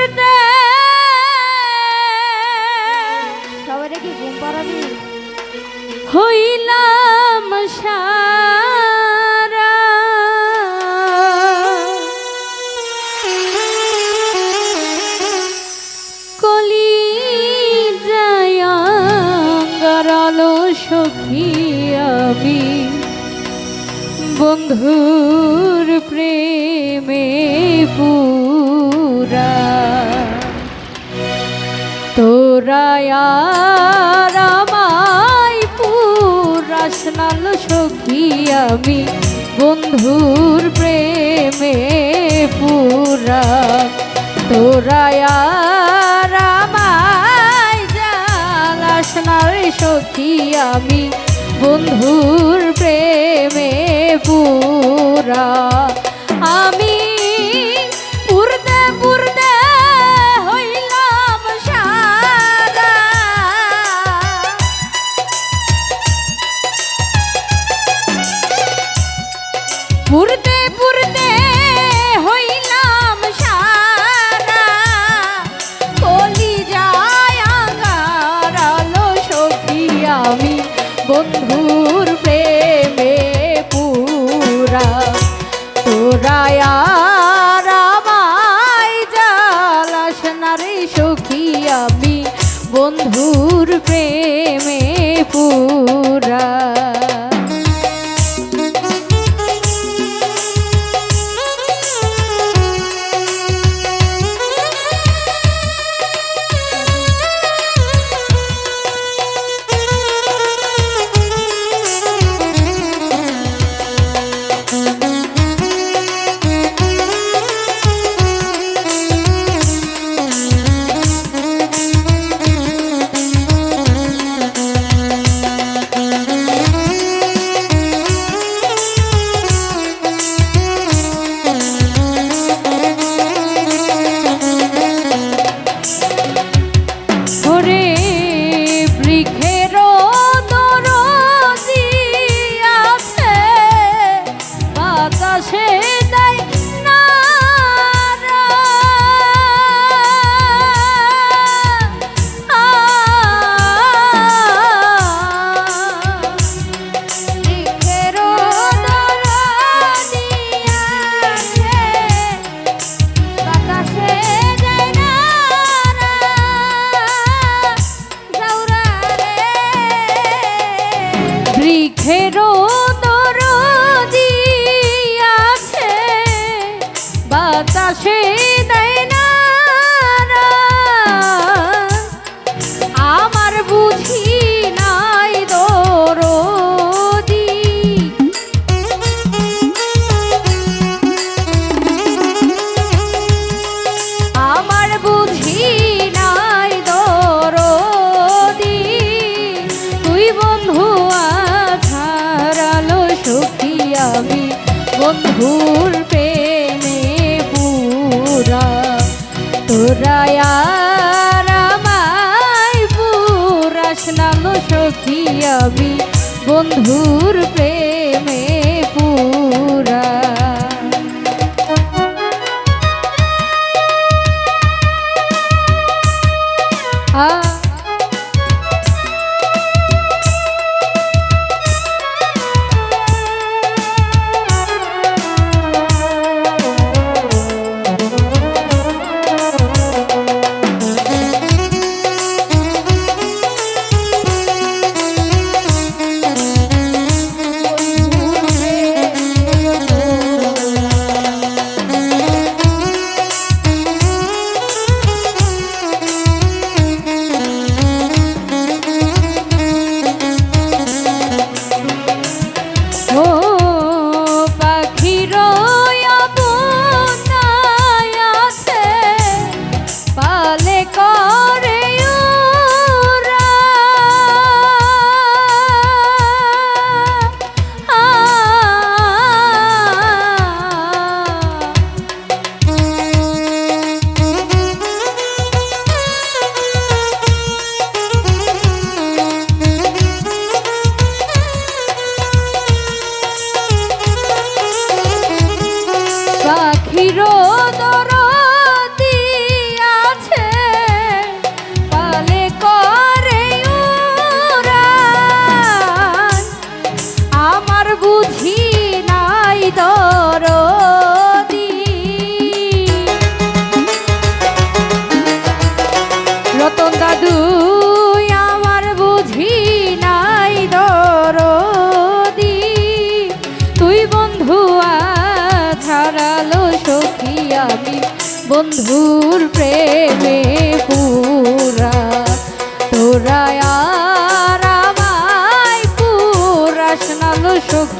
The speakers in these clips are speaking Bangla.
পুরতে সবাই কি ঘুম পাড়াবি? হইলাম সারা। কলি সখী আমি। বন্ধুর তোরা আর আমায় পুরাসনাল সখী আমি। বন্ধুর প্রেমে পুরা। তোরা আর আমায় জালাসনাল সখী আমি। বন্ধুর প্রেমে পুরা। আমি বন্ধুর প্রেমে পুরা তোরা বাতাসে দেয় না আমার বুঝি নাই দরদি। আমার বুঝি নাই দরদি। তুই বন্ধু আধারালো সখী আমি বন্ধুর তোরা আর আমায় পুরাস আমি। বন্ধুর প্রেমে পুরা বন্ধুর প্রেমে পুরা তোরা আর আমায় পুরা শোনালো সখী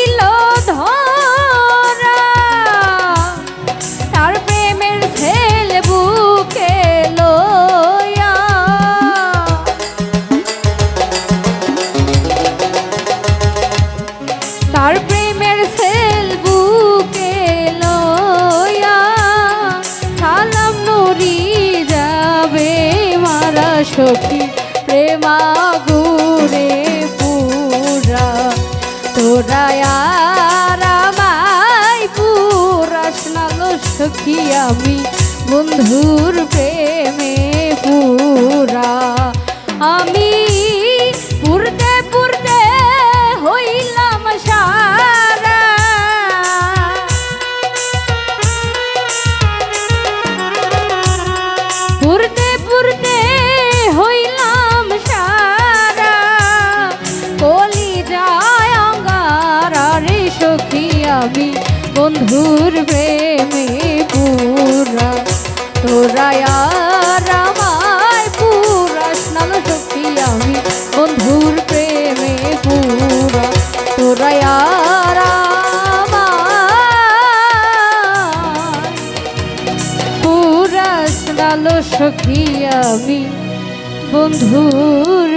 সখী আমি বন্ধুর প্রেমে পুরা। আমি পুরতে পুরতে হইলাম সারা আমি বন্ধুর